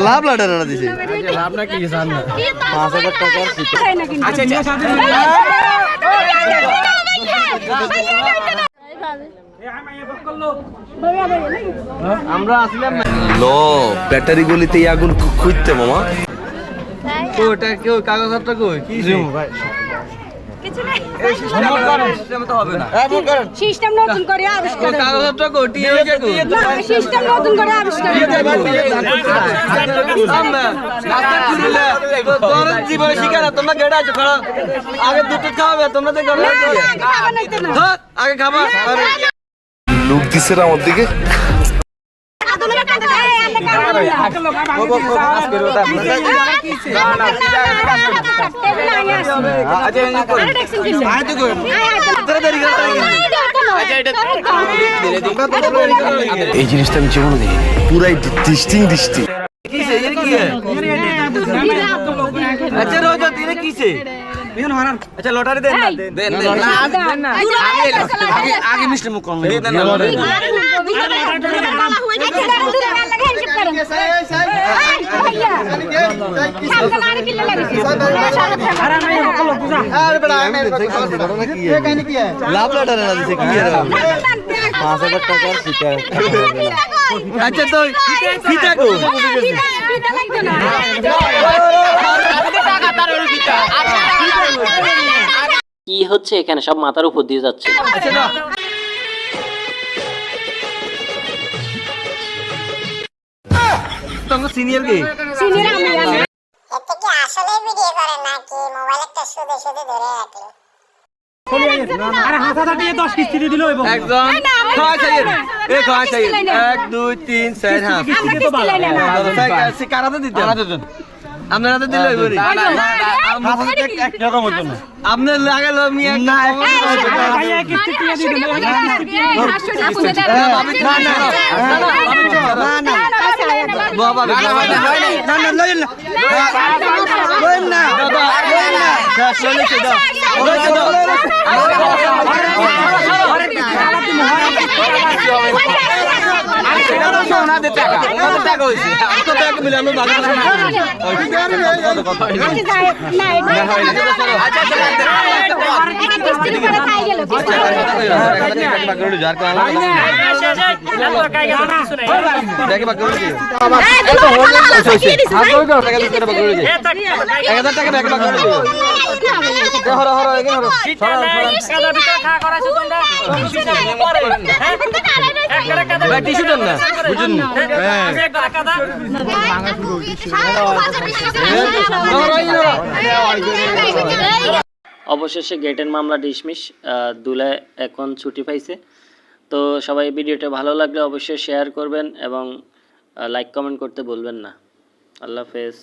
লাভ লাটার দিছে আপনার কি জান না পাঁচ হাজার টাকার আচ্ছা আচ্ছা আমরা আসলাম ল ব্যাটারি গলিতে আগুন খুঁজতে মামা ওটা কেউ কাগজপত্র কই কি ভাই সিস্টেম তো হবে না সিস্টেম নতুন করে আবিষ্কার সিস্টেম নতুন করে আবিষ্কার। জীবনে না তোমরা গেড়ে আছো খারাপ আগে দুটো খাওয়াবে তোমরা। হ্যাঁ, আগে খাবা লোক দিছে আমার দিকে না। এই জিনিসটা আমি জীবনে দেখি পুরাই ডিস্টিং ডিস্টিং কিসে এর কি है আচ্ছা রোজ দিনে কিসে আচ্ছা লটারি দেন না দেন দেন আগে আগে মিষ্টি মুখ কম দেন লাভ লটারি না দিছে কি এর পাঁচ হাজার টাকার ফিটা আচ্ছা তো ফিটা কো কি হচ্ছে এখানে? সব মাথার উপর দিয়ে যাচ্ছে। না তোমার সিনিয়র কে? নাকি শুধু শুধু ধরে রাখল একদম খাওয়া চাই এ খাওয়া চাই এক দুই তিন চার হাফ কারাতে দিতে আপনারা তো দিলে বলি আপনার লাগালো বাবা না না লইল লইল না বাবা লইল দে টাকা কত টাকা হইছে কত টাকা মিলে আমরা বাগান দেখে অবশেষে গেটের মামলা ডিসমিস দুলে এখন ছুটি পাইছে। তো সবাই ভিডিওটা ভালো লাগলে অবশ্যই শেয়ার করবেন এবং লাইক কমেন্ট করতে ভুলবেন না। আল্লাহ হাফেজ।